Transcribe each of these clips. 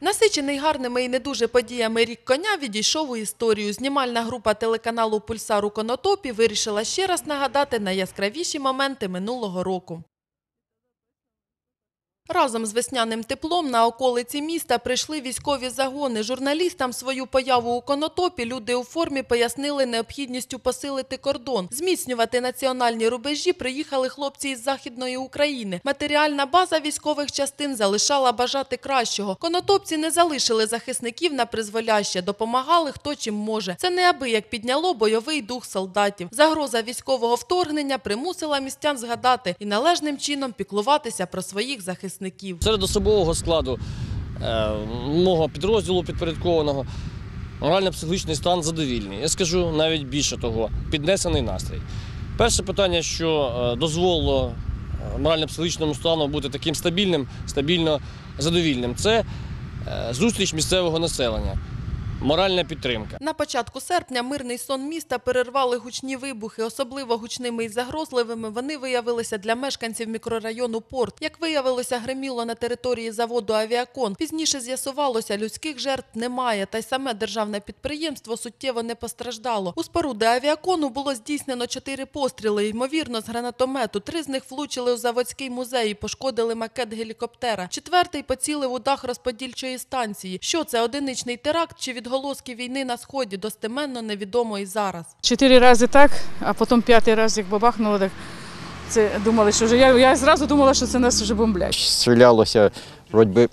Насичений гарними і не дуже подіями рік коня відійшов у історію. Знімальна група телеканалу Пульсар у Конотопі вирішила ще раз нагадати найяскравіші моменти минулого року. Разом з весняним теплом на околиці міста прийшли військові загони. Журналістам свою появу у Конотопі люди у формі пояснили необхідністю посилити кордон. Зміцнювати національні рубежі приїхали хлопці із Західної України. Матеріальна база військових частин залишала бажати кращого. Конотопці не залишили захисників на призволяще, допомагали хто чим може. Це неабияк підняло бойовий дух солдатів. Загроза військового вторгнення примусила містян згадати і належним чином піклуватися про своїх захисників. Серед особового складу е, мого підрозділу підпорядкованого морально-психологічний стан задовільний. Я скажу навіть більше того, піднесений настрій. Перше питання, що е, дозволило е, морально-психологічному стану бути таким стабільним, стабільно задовільним, це зустріч місцевого населення, моральна підтримка. На початку серпня мирний сон міста перервали гучні вибухи. Особливо гучними і загрозливими вони виявилися для мешканців мікрорайону Порт. Як виявилося, гриміло на території заводу Авіакон. Пізніше з'ясувалося, людських жертв немає, та й саме державне підприємство суттєво не постраждало. У споруди авіакону було здійснено чотири постріли, ймовірно, з гранатомету. Три з них влучили у заводський музей і пошкодили макет гелікоптера. Четвертий поцілив у дах розподільчої станції. Що це одиничний теракт чи відголоски війни на сході? Достеменно невідомо і зараз. Чотири рази так, а потім п'ятий раз, як бабахнуло, так це думали, що вже я, я зразу думала, що це нас вже бомблять. стрілялося вроді би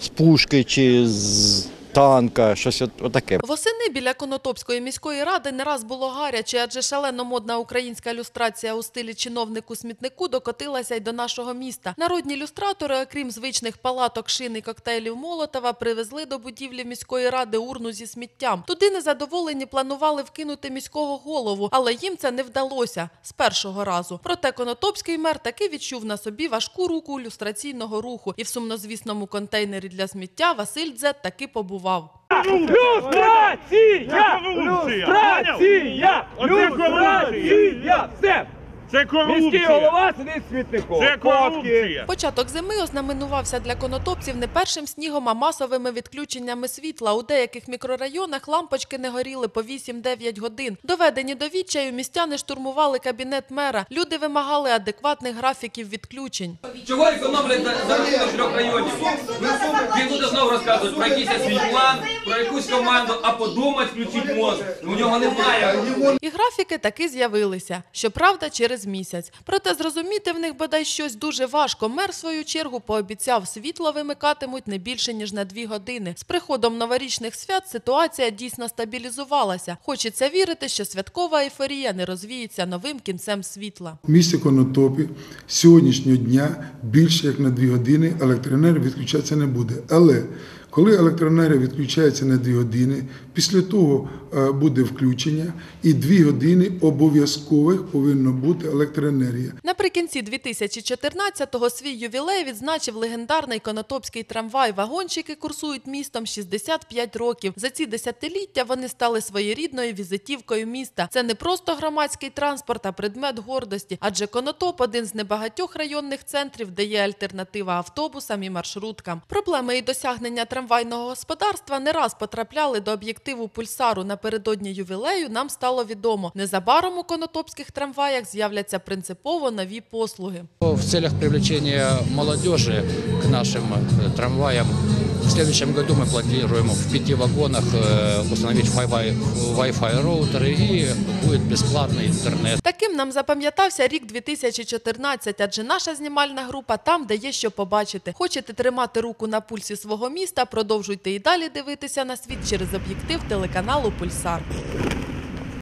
з пушки чи з танка, щось от, отаке. Восени біля Конотопської міської ради не раз було гаряче, адже шалено модна українська люстрація у стилі чиновнику-смітнику докотилася й до нашого міста. Народні люстратори, окрім звичних палаток, шин і коктейлів Молотова, привезли до будівлі міської ради урну зі сміттям. Туди незадоволені планували вкинути міського голову, але їм це не вдалося з першого разу. Проте Конотопський мер таки відчув на собі важку руку люстраційного руху, і в сумнозвісному контейнері для сміття Василь Дзет таки побував. Люстрація! Люстрація! Люстрація! Все! Це Міський голова сидить смітником. Це корупція! Початок зими ознаменувався для конотопців не першим снігом, а масовими відключеннями світла. У деяких мікрорайонах лампочки не горіли по 8-9 годин. Доведені до відчаю, містяни штурмували кабінет мера. Люди вимагали адекватних графіків відключень. Чого економлять за рахунок трьох районів? Він буде знову розказувати про якийсь свій план, про якусь команду, а подумать, включить мозк. У нього немає. І графіки таки з'явилися. Щоправда, через місяць. Проте зрозуміти в них бодай щось дуже важко. Мер в свою чергу пообіцяв, світло вимикатимуть не більше ніж на дві години. З приходом новорічних свят ситуація дійсно стабілізувалася. Хочеться вірити, що святкова ейфорія не розвіється новим кінцем світла. В Конотопі сьогоднішнього дня більше як на 2 години електроенергія відключатися не буде. Але коли електроенергія відключається на 2 години, після того е, буде включення, і 2 години обов'язкових повинна бути електроенергія. Наприкінці 2014-го свій ювілей відзначив легендарний конотопський трамвай. Вагончики курсують містом 65 років. За ці десятиліття вони стали своєрідною візитівкою міста. Це не просто громадський транспорт, а предмет гордості. Адже Конотоп один з небагатьох районних центрів, де є альтернатива автобусам і маршруткам. Проблеми і досягнення трамвайного господарства не раз потрапляли до об'єктиву пульсару. Напередодні ювілею нам стало відомо. Незабаром у конотопських трамваях з'являться принципово нові послуги. В цілях привлечення молодежі к нашим э, трамваям в следующем году мы планируем в пяти вагонах э, установить Wi-Fi, Wi-Fi роутеры и будет бесплатный интернет. Таким нам запам'ятався рік 2014, адже наша знімальна група там, де є що побачити. Хочете тримати руку на пульсі свого міста? Продовжуйте і далі дивитися на світ через об'єктив телеканалу Пульсар.